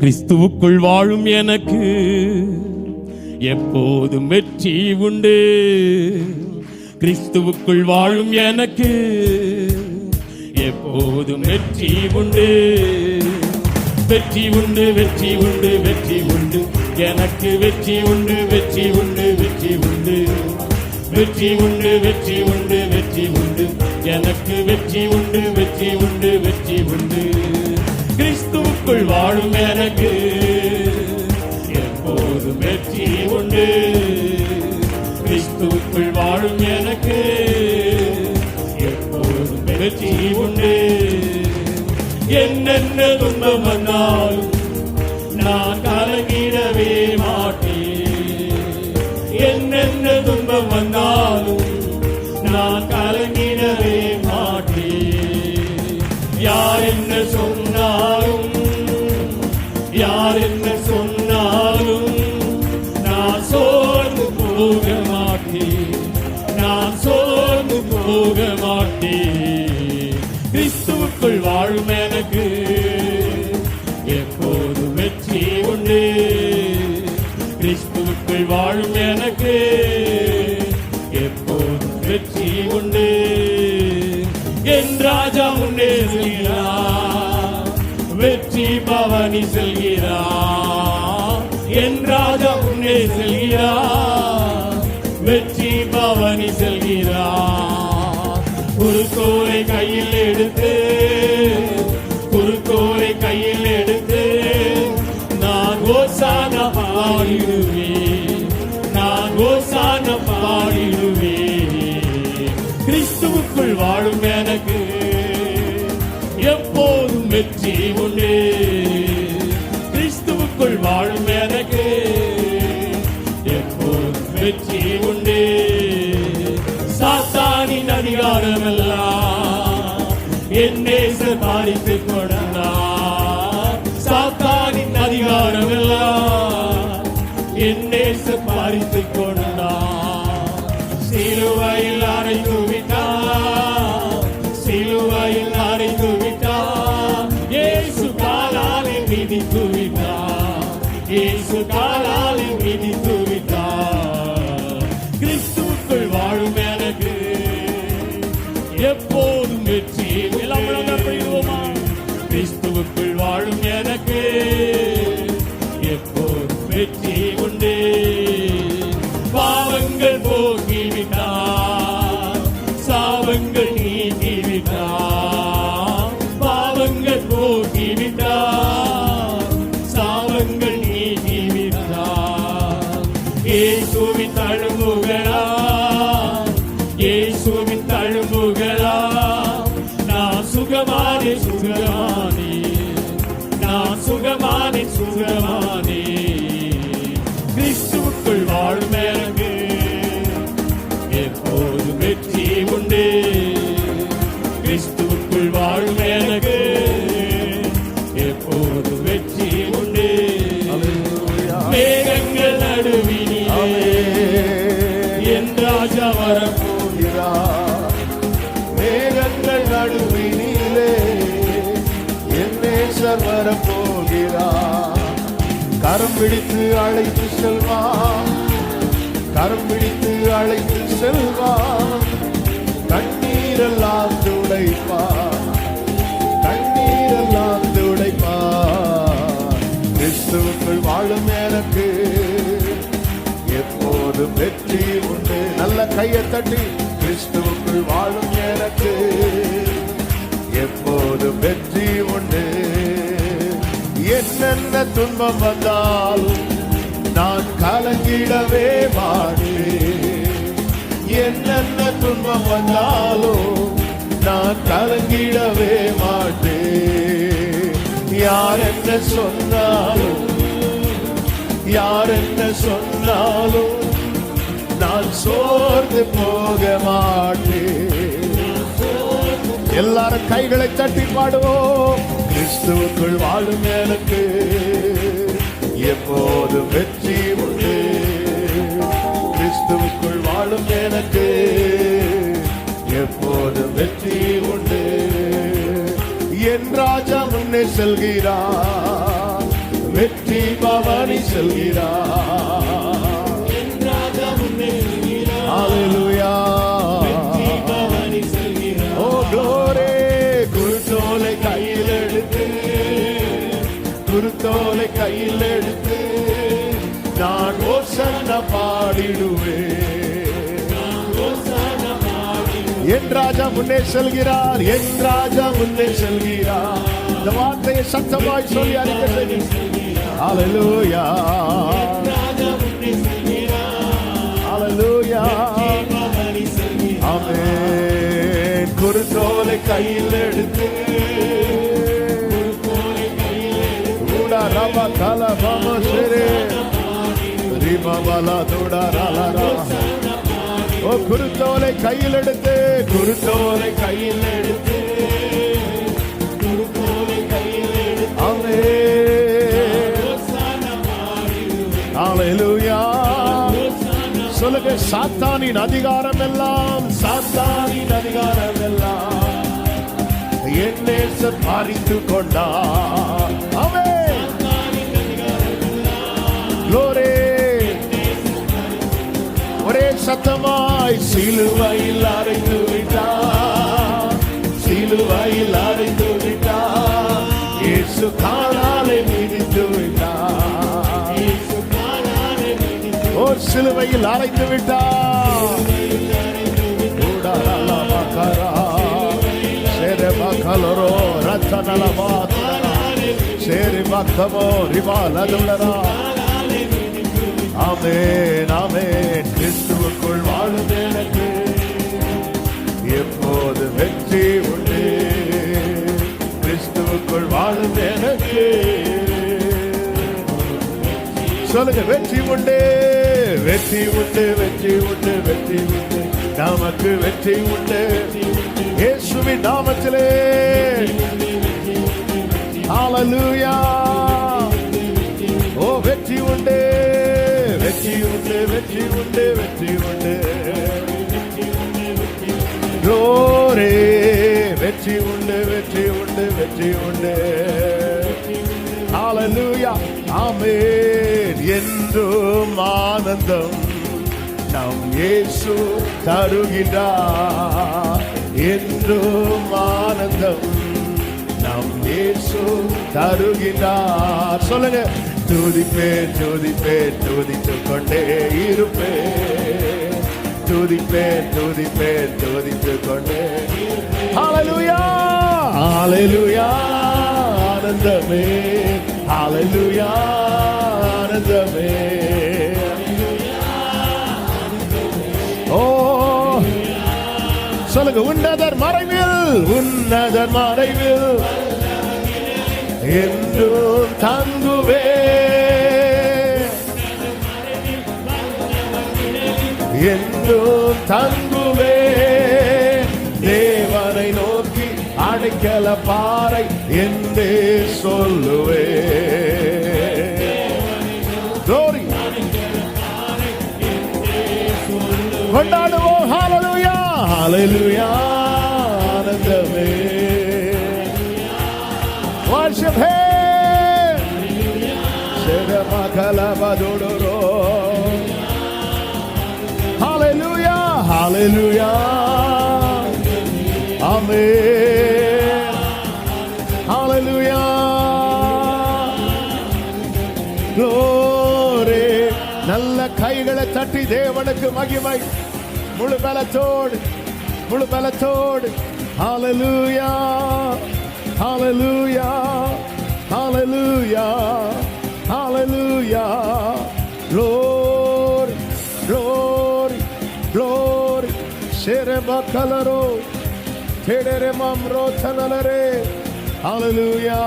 கிறிஸ்துவுக்குள் வாழும் எனக்கு எப்போதும் வெற்றி உண்டு. கிறிஸ்துவுக்குள் வாழும் எனக்கு எப்போதும் வெற்றி உண்டு. வெற்றி உண்டு வெற்றி உண்டு வெற்றி உண்டு. எனக்கு வெற்றி உண்டு வெற்றி உண்டு வெற்றி உண்டு. வெற்றி உண்டு வெற்றி உண்டு வெற்றி உண்டு. எனக்கு வெற்றி உண்டு வெற்றி உண்டு வெற்றி உண்டு. வாழும் எனக்கு எப்போதும் வெற்றி உண்டு. கிறிஸ்துக்குள் வாழும் எனக்கு எப்போதும் வெற்றி உண்டு. என்னென்ன துன்பம் வந்தாலும் என் ராஜா முன்னே செல்கிறார். வெற்றி பவனி செல்கிறார். என் ராஜா முன்னே செல்கிறார். வெற்றி பவனி செல்கிறார். குறுக்கோலை கையில் எடுத்து குறுக்கோலை கையில் எடுத்து நான் கோசான பாடிடுவேன். நான் கோசான பாடிடுவேன். கிறிஸ்துவுக்குள் வாழுமே. உண்டு கிறிஸ்துவுக்குள் வாழும் எனக்கு எப்போதும் வெற்றி உண்டு. சாத்தானின் அதிகாரம் எல்லாம் என் நேச பாரித்து கொண்டா சாத்தானின் அதிகாரம் எல்லாம் என் நேச பாரித்து கொண்டா இயேசுவின் கரம் பிடித்து அழைத்து செல்வான் கரம் பிடித்து அழைத்து செல்வான் கண்ணீரெல்லாம் துடைப்பான் கண்ணீரெல்லாம் துடைப்பான் கிறிஸ்துவுக்குள் வாழும் எனக்கு எப்போது வெற்றி உண்டு. நல்ல கையை தட்டி கிறிஸ்துவுக்குள் வாழும் எனக்கு எப்போது வெற்றி என்னென்ன துன்பம் வந்தாலும் நான் கலங்கிடவே மாட்டேன். என்னென்ன துன்பம் வந்தாலும் நான் கலங்கிடவே மாட்டேன். யார் என்ன சொன்னாலும் யார் என்ன சொன்னாலும் நான் சோர்ந்து போக மாட்டேன். எல்லாரும் கைகளை தட்டி பாடுவோம். கிறிஸ்துவுக்குள் வாழும் எனக்கு எப்போதும் வெற்றி உண்டு. கிறிஸ்துவுக்குள் வாழும் எனக்கு எப்போதும் வெற்றி உண்டு. என் ராஜா முன்னே செல்கிறார் வெற்றி பவனி செல்கிறார். பாடிடுவேன். என் ராஜா முன்னே செல்கிறார் என் ராஜா முன்னே செல்கிறார். இந்த வார்த்தையை சத்தமாய் சொல்லி அறிக்கை அலலூயா அலலூயா ராஜா முன்னே செல்கிறார் குருத்தோலை கையில் எடுத்து. கோலை ஊடா ரப கல பம ஓ குருத்தோலை கையில் எடுத்து. குருத்தோலை கையில் எடுத்து. கோலை கையில் எடுத்து. பாடிடுவேன் ஹalleluya. சொல்லுங்க சாத்தானின் அதிகாரம் எல்லாம். சாத்தானின் அதிகாரம் எல்லாம். என் பறித்து கொண்டார் ஆமென் Glory. சத்தமாய் சிலுவையில் அறைந்து விட்டார் சிலுவையில் அறைந்து விட்டார் இயேசு காலாலே மிதித்து விட்டார் ஓ சிலுவையில் அறைந்து விட்டார் ஊடாரலா மகரா, சேரபா கலரோ, ரத்தனலபா துலரா, சேரி பக்தமோ ரிவாலதுலரா. ஆமென் கிறிஸ்து கிறிஸ்துவுக்குள் வாழும் எனக்கு எப்போது வெற்றி உண்டு. கிறிஸ்துவுக்குள் வாழும் எனக்கு சொல்லுங்க வெற்றி உண்டு வெற்றி உண்டு வெற்றி உண்டு வெற்றி உண்டு. நமக்கு வெற்றி உண்டு. இயேசுவின் நாமத்திலே. ஹalleluya வெற்றி உண்டு வெற்றி உண்டு ரோரே வெற்றி உண்டு வெற்றி உண்டு வெற்றி உண்டு ஹalleluya ஆமென் என்றும் ஆனந்தம் நம் இயேசு தருகின்றார் என்றும் ஆனந்தம் நம் இயேசு தருகின்றார் சொல்லுங்க. துதிப்பேன் துதிப்பேன் துதித்துக் கொண்டே இருப்பேன் துதிப்பேன் துதிப்பேன் துதித்துக் கொண்டே ஹalleluya ஹalleluya ஆனந்தமே. ஹalleluya ஆனந்தமே. ஓ சொல்லுங்க உன்னதர் மறைவில். உன்னதர் மறைவில். என்றும் தங்குவே. என்றும் தங்குவே. தேவனை நோக்கி அடைக்கல பாறை என்றே சொல்லுவே. Glory. கொண்டாடுவோம். ஹாலலுயா ஹாலலுயா ஆனந்தமே. Worship him Hallelujah, hallelujah. Amen. Hallelujah. glory நல்ல கைகளை தட்டி தேவனுக்கு மகிமை முழு பலத்தோடு முழு பலத்தோடு Hallelujah. Hallelujah, hallelujah, hallelujah. Glory, glory, glory. Shereba kalaro, terere mamro tanalare. Hallelujah,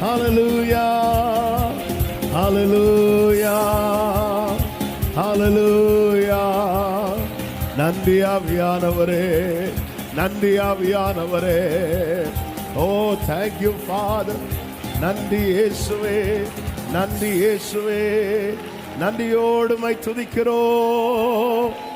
hallelujah, hallelujah, hallelujah. Nandi நந்தியாவியானவரே நன்றி ஆவியானவரே. ஓ தேங்க்யூ ஃபாதர் நன்றி இயேசுவே. நன்றி இயேசுவே. நன்றியோடுமை துதிக்கிறோம்.